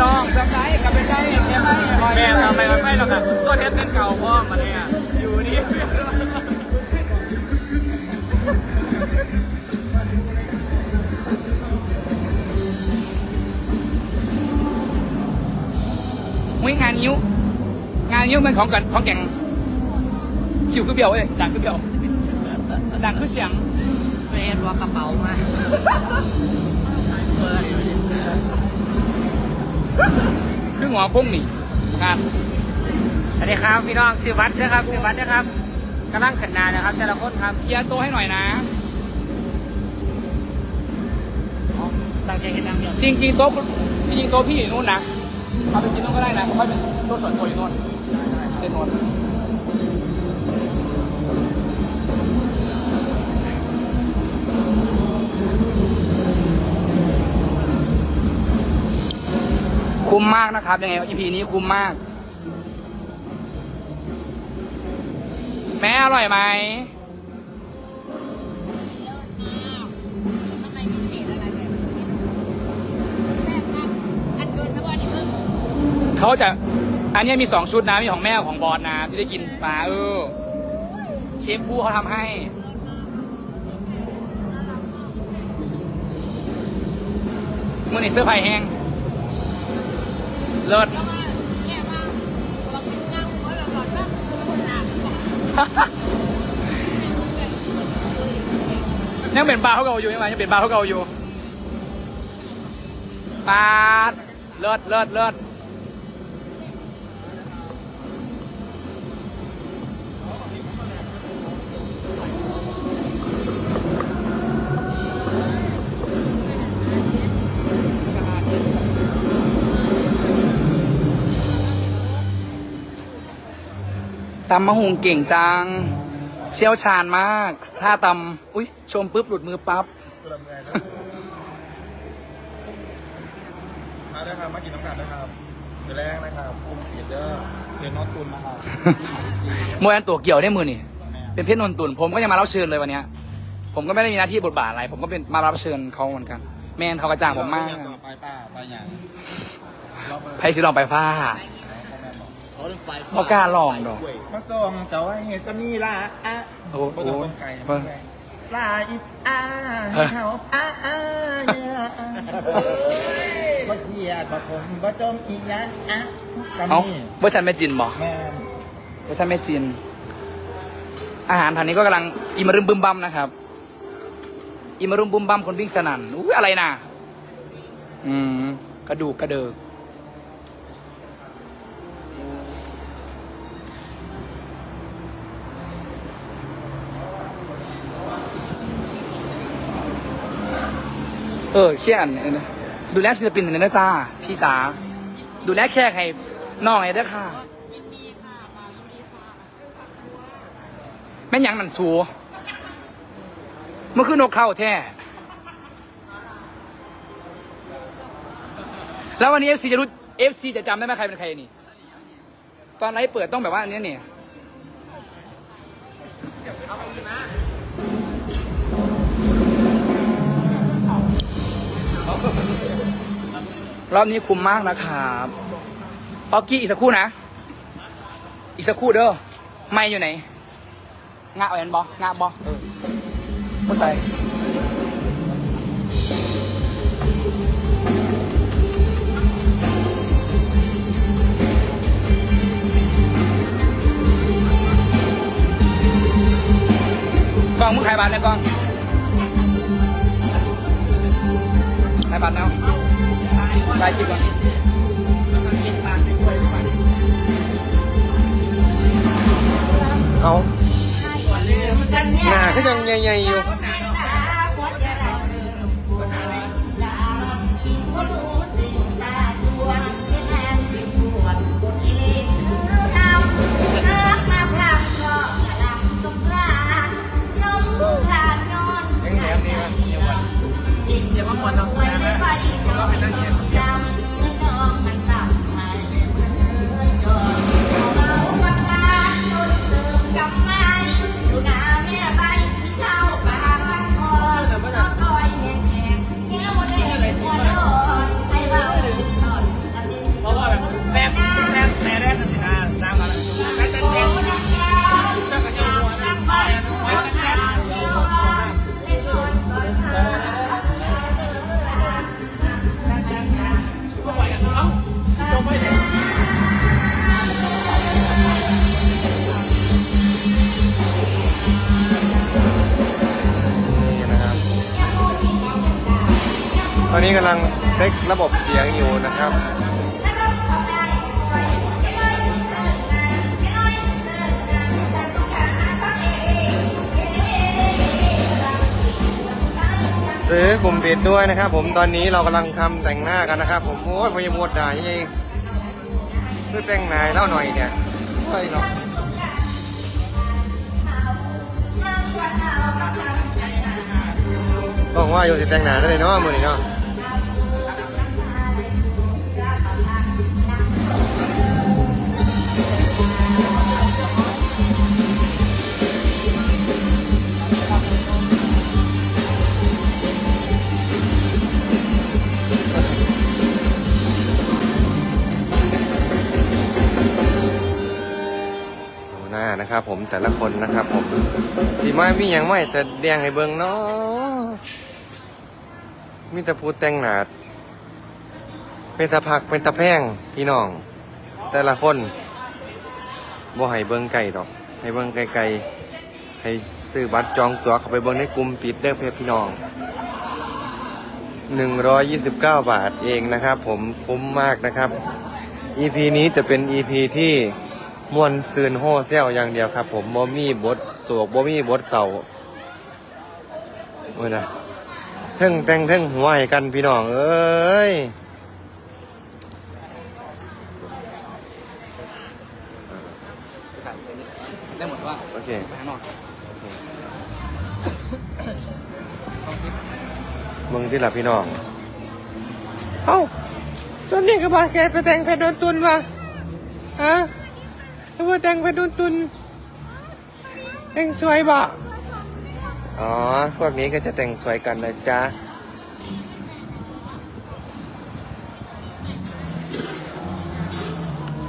น้องจำได้กับเป็นได้แค่ไม่แม่ทำไมไม่หรอกครับตัวเทสเป็นเก่าพ่อมาเนี่ยอยู่นี่อุ้ยงานนิ้ว งานนิ้วมันของกันของแก่งคิวคือเบี้ยวเอ้ยดังคือเบี้ยวดังคือเสียงเฟนว่ากระเป๋ามาเปิด คือหัวพุ่งนี่งานสวัสดีครับพี่น้องสิวัตรนะครับสิวัตรนะครับกำลังขันนานะครับ แต่ละคนครับเคลียร์โต๊ะให้หน่อยนะตั้งใจเห็นนางเดียวจริงจริงโต๊ะจริงโต๊ะพี่อยู่นู่นนะเอาไปกินนู่นก็ได้นะเพราะเป็นโต๊ะส่วนตัวอยู่นู่นเต็นนู่น คุ้มมากนะครับ ยังไง EP นี้คุ้มมาก แม่อร่อยไหมทำไมมีเศษอะไรแบบนี้แซ่บมากอันเกินทั้งวันนี้เพิ่งเขาจะ อันเนี้ยมีสองชุดนะ มีของแม่ของบอสนะที่ได้กินปลาเออเชฟผู้เขาทำให้มือนี่เสื้อไผ่แห้ง เลิศก็ว่าแย่มากเราเป็นนางหัวเราหลอดมากคือคนหนาบอกยังเป็นปลาเขาเก่าอยู่ยังไงยังเป็นปลาเขาเก่าอยู่ปลาดเลิศเลิศเลิศ ตำมะฮุงเก่งจัง เชี่ยวชาญมาก ถ้าตำอุ้ยชมปุ๊บหลุดมือปั๊บมาด้วยครับมากินน้ำกันด้วยครับเดี๋ยวแรกนะครับคุมเดี๋ยวเดี๋ยวนอตตุนนะครับโมยันตัวเกี่ยวได้มือนี่เป็นเพชรนนตุนผมก็ยังมารับเชิญเลยวันเนี้ยผมก็ไม่ได้มีหน้าที่บทบาทอะไร ผมก็เป็นมารับเชิญเขาเหมือนกัน แมนเขากระจ่างผมมากต่อไปป้าไปอย่างไพสิลองไปฟ้า บอกกล้าลองดอก มาส่งเจ้าให้เฮสนี่ล่ะอะโอ้โหบ่ต้องส่งไก่เบิ่งลาอีอ่าเฮ้ยเฮาอ่าอ่าเนี่ยบ่เครียดบ่ผมบ่จมอีหยังอะกำเอ้านี่เวอร์ชันแม่จินบอกแม่นเวอร์ชันแม่จิน อาหารทางนี้ก็กำลังอิมรึมบึมบัมนะครับ อิมรึมบึมบัมคนวิ่งสนั่นอุ้ยอะไรนะอืมกระดูกกระเดิก เออเชี่ยนเออนะดูแลศิลปินหน่อยนะจ้าพี่จ๋าดูแลแค่ใครน้องไอ้เด้อค่ะแม่นยังนันสูเมื่อคืนนกเข้าแท้แล้ววันนี้เอฟซีจะรู้เอฟซีจะจำได้ไหมใครเป็นใครนี่ ตอนไลฟ์เปิดต้องแบบว่าอันนี้เนี่ย รอบนี้คุ้มมากนะครับออกกี้อีกสักครู่นะ อีกสักครู่เด้อไม่อยู่ไหนงะเอาเห็นบองะบอเออเมื่อไหร่กล้องมึงขายบัตรแล้วกล้องขายบัตรแล้ว ขายจริงก่อนเอาหน้าก็ยังใหญ่ๆอยู่ยังแหนมนี่วะอย่ามาหมดเนาะอยู่หน้าแม่ใบที่เข้า ระบบเสียงอยู่นะครับซื้อกลุ่มปิดด้วยนะครับ ผมตอนนี้เรากำลังทำแต่งหน้ากันนะครับ ผมโอ้ยพยามดด่ายังไงคือแต่งหน้าให้เล่าหน่อยเนี่ยเฮ้ยเนาะบอกว่าอยู่สิแต่งหน้าได้เลยเนาะมือนี้เนาะานะครับ ผมแต่ละคนนะครับ ผมสีไม้มีอย่างไม่จะเดียงให้เบิงเนาะมีแต่พูดแต่งหนาดเป็นตะพักเป็นตะแพงพี่น้อง แต่ละคนบ่ให้เบิงไก่ดอก ให้เบิงไกลๆให้ซื้อบัตรจองตั๋วเข้าไปเบิงในกลุ่มปิดเด้อเพื่อนพี่น้อง129 บาทเองนะครับ ผมคุ้มมากนะครับ EP นี้จะเป็น EP ที่ ม่วนซืนโฮ่เซลอย่างเดียวครับ ผมบ่มีบทโศกบ่มีบทเศร้าโอ้ยนะเทึ่งแต่งเทึ่งหัวให้กันพี่น้อง เอ้ยได้หมดว่าโอเคไปข้างนอกมึงที่หลับพี่น้อง เอ้าตอนนี้ก็บาแกไปแต่งเพชรโดนตุนวะฮะ แล้วแต่งเพชรโดนตุนแต่งสวยบ่อ๋อ พวกนี้ก็จะแต่งสวยกันนะจ๊ะ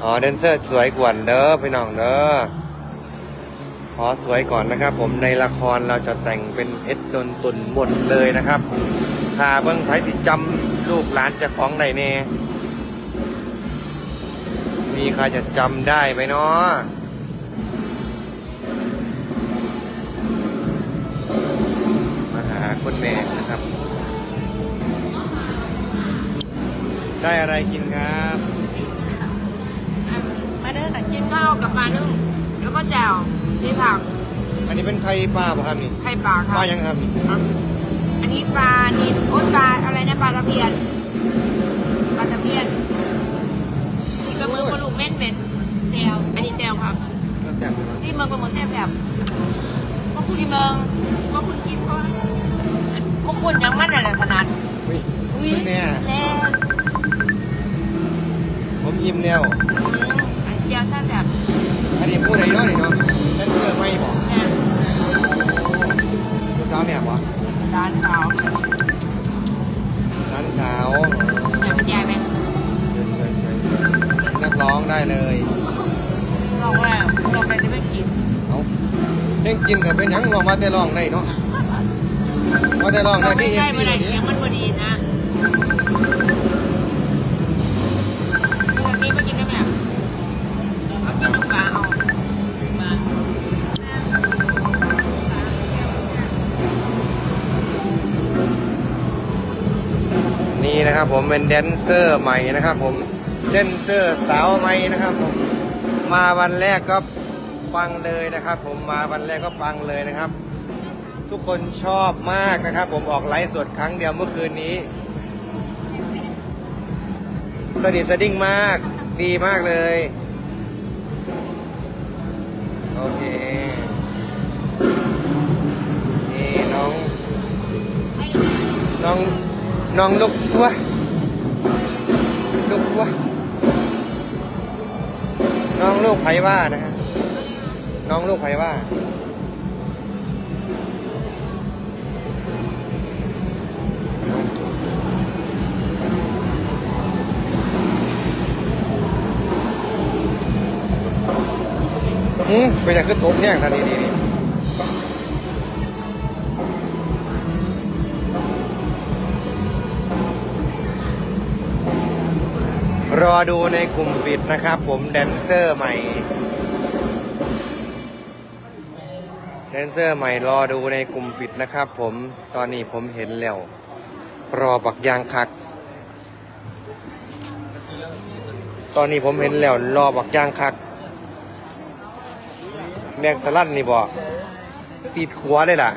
อ๋อแดนเซอร์สวยกว่าเด้อพี่น้องเด้อขอสวยก่อนนะครับ ผมในละครเราจะแต่งเป็นเพชรดนตุนหมดเลยนะครับ ถ้าเบิ้งไผติจำลูกหลานจะของไหนเน่ มีใครจะจำได้ไหมเนาะมาหาคุณแม่นะครับ ได้อะไรกินครับ มาเด้อค่ะกินข้าวกับปลานึ่งแล้วก็แจ่วนี่ผักอันนี้เป็นไข่ปลาป่ะครับนี่ไข่ปลาปค่ะลายังครับนี่อันนี้ปลานิลโอ้ยปลาอะไรนะปลาตะเพียนปลาตะเพียนนี่ แซ่บอยู่เนอะที่เมืองปลาหมึกแซ่บแบบก็คุณเมืองก็คุณกินก็พวกคุณยังมั่นอะไรขนาดอุ้ยอุ้ยคุณแม่แน่ผมยิ้มแล้วอืมอันเจียวแซ่บแบบอันนี้พูดอะไรเนาะนี่เนาะนั่นเสื้อไม่บอกเนี่ยลูกสาวแม่บอกร้านเขาร้านสาวเสียบรรยายไหมสวยๆๆนักร้องได้เลยล องว่าลองไปจะไม่กินเอาเพ่งกินกับเป็นหยังลองมาแต่ร้องได้เนาะมาแต่ร้องได้เราไม่พี่เอ็ใช่มเมื่อไหร่ดีเสียงมันพอดีนะวันนี้ไม่กินได้ไหมอะเอากินน้ำปลาเอาปลานี่นะครับผมเป็นแดนเซอร์ใหม่นะครับผมแดนเซอร์สาวใหม่นะครับผม มาวันแรกก็ปังเลยนะครับ ผมมาวันแรกก็ปังเลยนะครับ ทุกคนชอบมากนะครับ ผมออกไลฟ์สดครั้งเดียวเมื่อคืนนี้ สนิทสดิ้งมากดีมากเลยโอเคนี่น้อง น้องน้องลูกวัว น้องลูกไพว่านะฮะ น้องลูกไพว่า อืมไป็นขึ้นโต๊ะแห้งทันทีดี อดูในกลุ่มปิดนะครับผมแดนเซอร์ใหม่แดนเซอร์ใหม่รอดูในกลุ่มปิดนะครับผมตอนนี้ผมเห็นแล้ว รอบักยางคัก ตอนนี้ผมเห็นแล้วรอบักยางคักแมงสลัดนี่บ่สีดขัวเลยล่ะ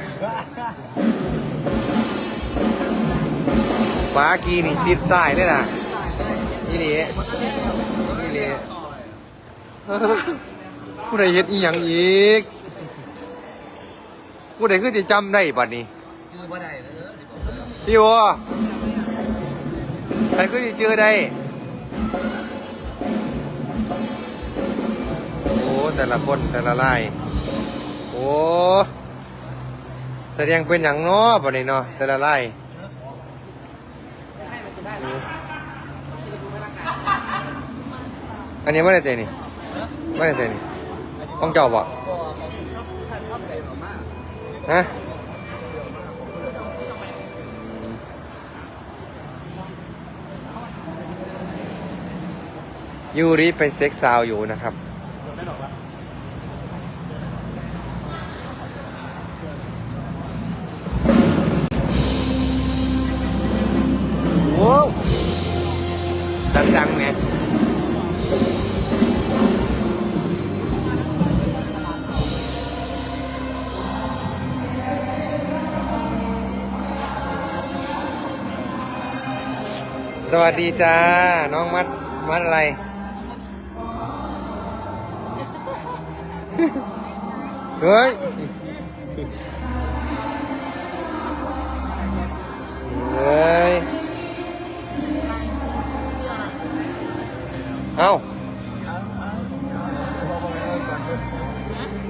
ฟ้ากีนี่สีดสายเลยล่ะ นี่นี่นี่นี่ผู้ใดเฮ็ดอีหยังอีก ผู้ใดคือจะจำได้บัดนี้คือบ่ได้เด้อพี่โอใครคือจะเจอได้ โอ้แต่ละคนแต่ละลาย โอ้แสดงเป็นอย่างเนาะบัดนี้เนาะแต่ละลาย อันนี้ไม่ได้เจนี่ไม่ได้เจนี่ต้องเจ้าบ่ฮะยูริเป็นเซ็กซาวอยู่นะครับ วัสดีจ้า น้องมัด มัดอะไร เฮ้ย เฮ้ย เอ้า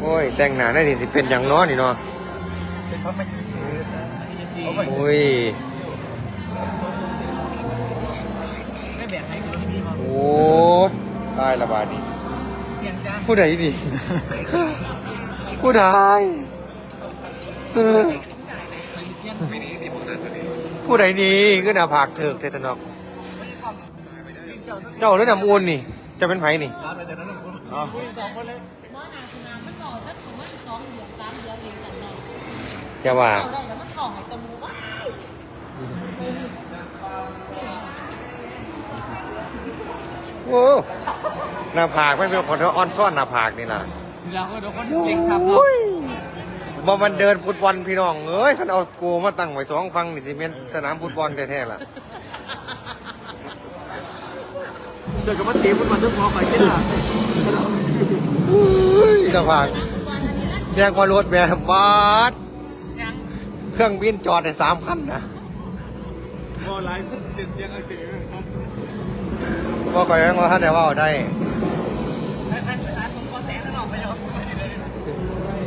โอ้ย แต่งหน้าได้ดิสิเป็นอย่างน้อนี่เนาะเขามาซื้อโอ้ยายละบาดนี้เปลี่ยนจ้าผู้ใดดีผู้ใดเออผู้ใดดีก็น่าผากเถิกเทตนอก เจ้าเรื่องนำอุ่นนี่ จะเป็นไผนี่สองคนเลยน้อยนาชนามันบอกสักประมาณสองเดือนสามเดือนเองสันนอนจะว่าเอาได้แล้วมันของให้กระมูว้ายโอ้ หน้าผากไม่เป็นคนเธออ่อนซ่อนหน้าผากนี่ล่ะเราก็โดนคนเลี้ยงซับเนาะบ่มันเดินฟุตบอลพี่น้องเอ้ยคันเอาโกมาตั้งไว้สองฟังนี่สิเมนสนามฟุตบอลแท้ๆล่ะเจอกับมันตีฟุตบอลทุกพอไปกินล่ะอุ้ยหน้าผากแยกว่ารถแบบบาดยังเครื่องบินจอดได้สามคันนะพอไลฟ์เสียงเสียงไอ้เสียงบ่ก่อยยังว่าท่านได้เว่าได้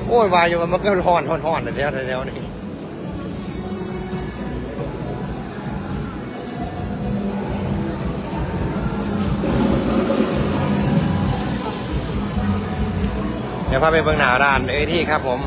โอ้ยวายอยู่มันก็ห่อนห่อนห่อนเดี๋ยวเดี๋ยวนี่เดี๋ยวพาไปเบื้องหน้าร้านเอที่ครับผม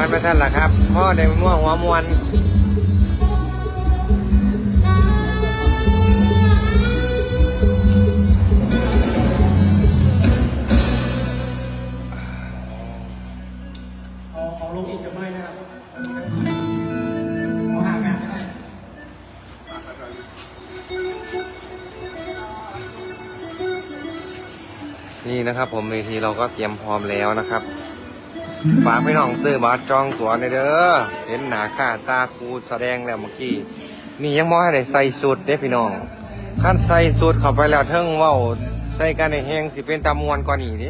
กันไปท่านล่ะครับพ่อในมะม่วงหัวมวลเอาลงอีกจะไม่นะครับหางกันได้ นี่นะครับ ผมเวทีเราก็เตรียมพร้อมแล้วนะครับ ฝากพี่น้องซื้อบัตรจองตั๋วในเด้อ เห็นหนาค่าตาครูแสดงแล้วเมื่อกี้ นี่ยังมอให้ได้ใส่สุดเด้พี่น้องขั้นใส่สุดเข้าไปแล้วเทิงเว้าใส่กันในแหงสิเป็นตามวนกว่านี้ดิ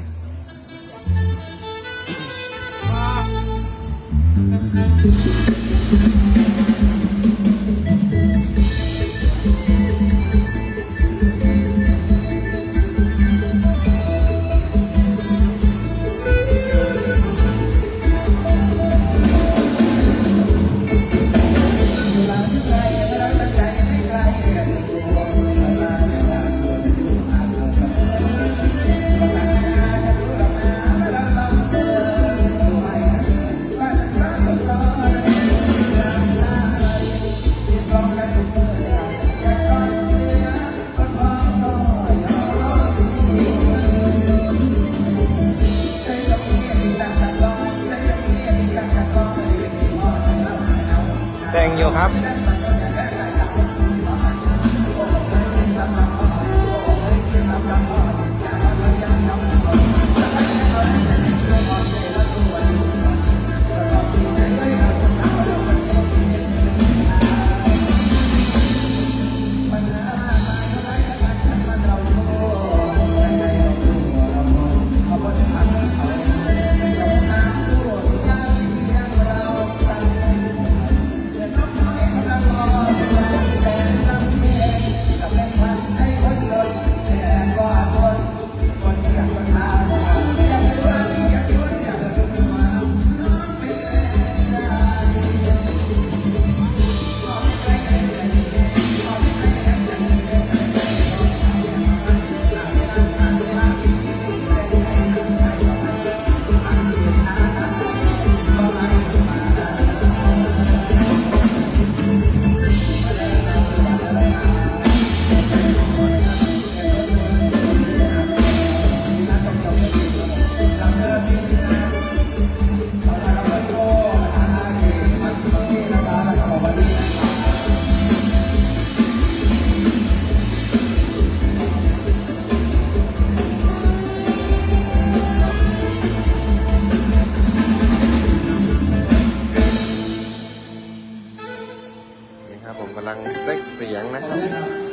สียงนะครับ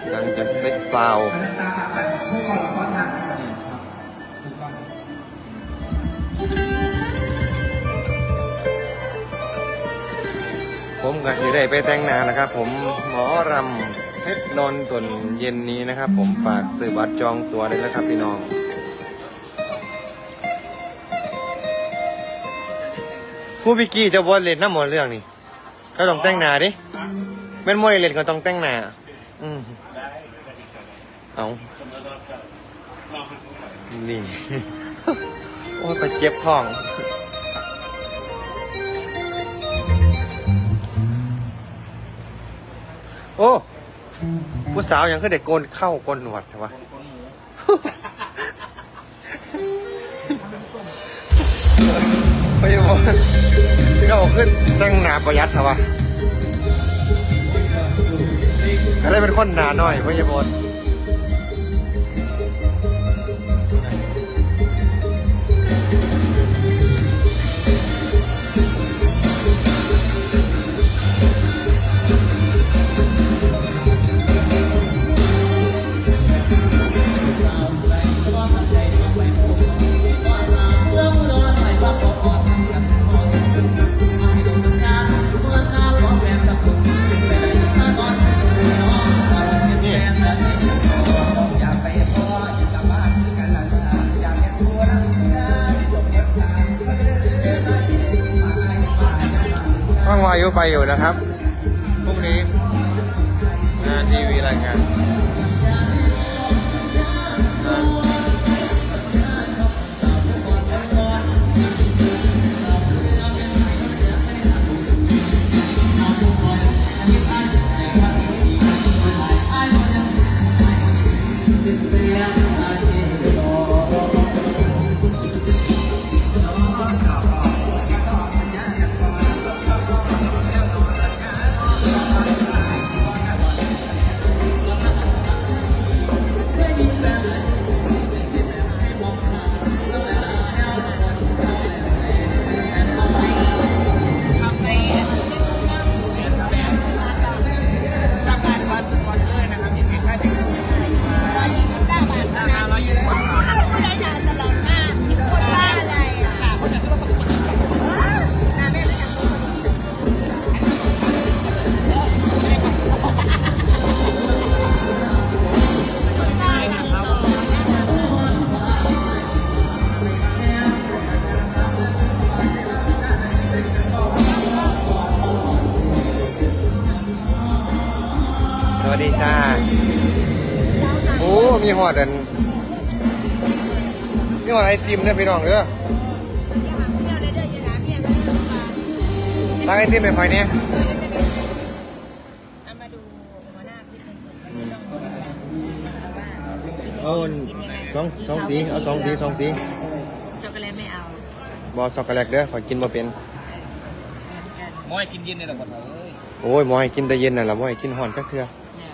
กำลังจะเซ็กซาวด์อันนั้นตาหักกันผู้ก่อนเราซ้อนทางกันมาเนี่ยครับผู้กองผมกับสิได้ไปแต่งหน้านะครับ ผมหมอรำเพชรนนท์ตนเย็นนี้นะครับ ผมฝากซื้อบัตรจองตัวเลยนะครับพี่น้องผู้พิกี้จะบอลเล่นน้ำหมดเรื่องนี่ก็ต้องแต่งหน้าดิ แม่นมวยเล่นก็ต้องแต่งหน้าอืมเอานี่ โอ้ยไปเจ็บท้อง โอ้ผู้สาวยังคือเด็กโกนเข้าโกนหนวดใช่ปะไม่บอกก็ขึ้นตั้งหนาประหยัดใช่ปะ อะไรเป็นคนหนาหน่อยพ่อยบนนี่ ยุไปอยู่นะครับพรุ่งนี้งานทีวีรายงาน ไอติมเนี่ยพี่น้องเด้อตั้งไอติมไปคอยเนี่ยเอามาดูหัวหน้าพี่เป็นเอาอันสองสองสีเอาสองสีสองสีช็อกโกแลตไม่เอาบอช็อกโกแลตเด้อขอยกินบ่เป็นมอยกินเย็นเลยหรอคนเอ้ยโอ้ยหมอให้กินแต่เย็นน่ะล่ะบ่ให้กินฮ้อนจักเทื่อเนี่ย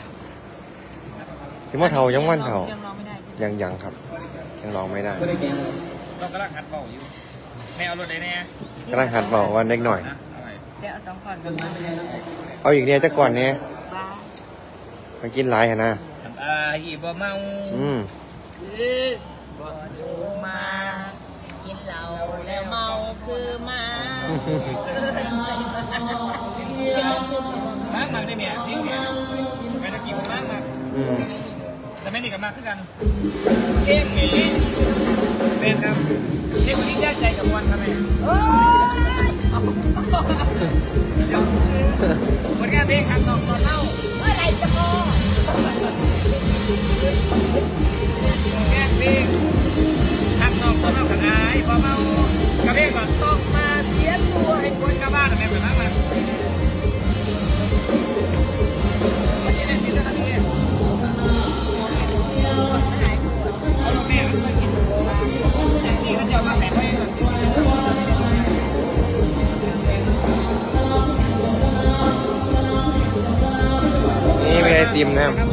สิมาเฒ่ายังวันเฒ่ายังรอไม่ได้ยังยังครับ ยังลองไม่ได้ต้องกำลังหัดเบาอยู่แม่เอารถได้แน่กำลังหัดบอกว่าเล็กหน่อย นะเอาไว้เดี๋ยวเอาสองก่อนกันมาเอาอีกเนี่ยจักก่อนเนี่ยบ้ามากินหลายหั่นนะทำอาอีบ่เมาอืมคือบ่ดูมา กินเหล้าแล้วเมาคือมามากมากได้เมียนี่เมียแม่ตะกี้ผมมากมากอืม แต่แม่นี่กับมาขึ้นกันเก่งหนีเป็นครับนี่คนที่แยกใจกับวันครับแม่คนเพลงขันสองตอนเล่าเมื่อไรจะพอแก้เพลงขันสองตอนเล่าขนายพอเมากระเพลงก่อนต้องมาเสียตัวให้ควรชาวบ้านแม่เป็นมากมากวัน ไอติมนะครับ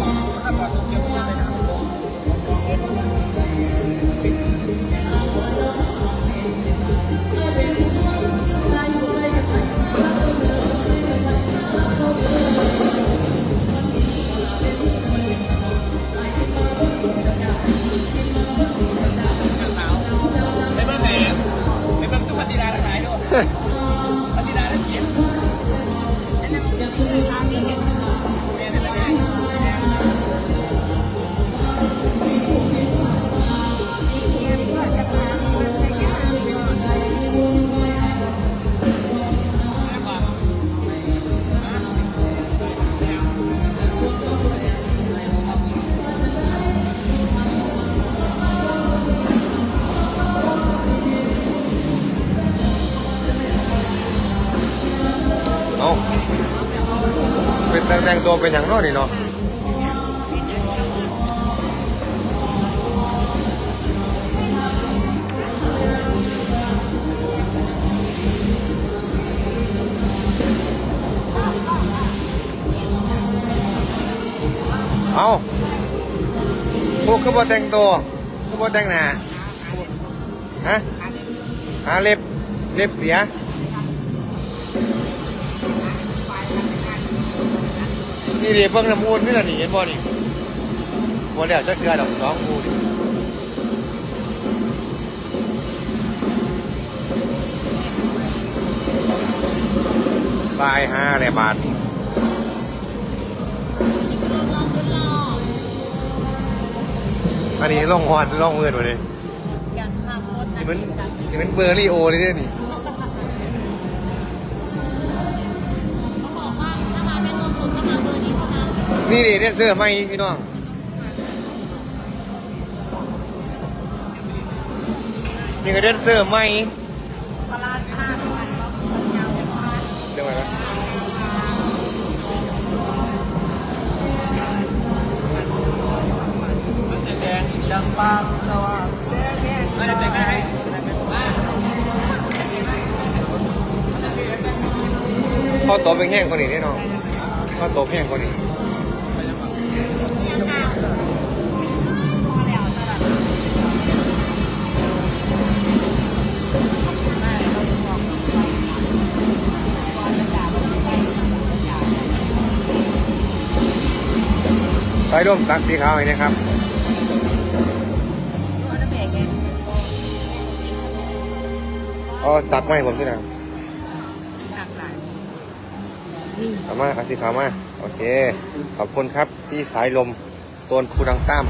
แต่แต่งตัวเป็นอย่างน้อนี่เนาะเอาพวกคือบแต่งตัวคือบแต่งหน้าฮะหาเล็บ เล็บเสีย นี่ดิเบิ่งน้ำมูลนี่แหละนี่เห็นบ่นี่บ่แล้วจะเกลือดอกสองมูนี่ตายห้าเลยบาทนี่อันนี้ล่องหอดล่องเงินมาเลยอยากทำรถนี่มันนี่มันเบอร์รี่โอเลยเนี่ยนี่ นั้นนี่ดิเดนเซอร์ใหม่พี่น้องนี่ก็เดนเซอร์ใหม่ตลาดห้าพันแล้วยาวไมากเดี๋ยวมาครับแดงยังปามสว่างไม่ได้แต่งให้ข้าวตบเป็นแห้งกว่านี้แน่นอนข้าวตบแห้งกว่านี้ ไปร่วมตักสีขาวให้นะครับตัวน้ำแข็งไงเอตักมาให้ผมด้วยนะหลากหลายเอามาเอาสีขาวมา โอเค ขอบคุณครับ พี่สายลมตนคูดังตั้ม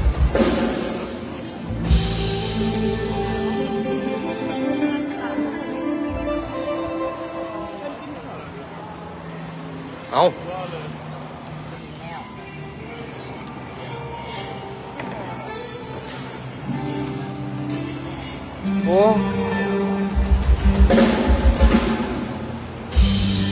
เอา อ้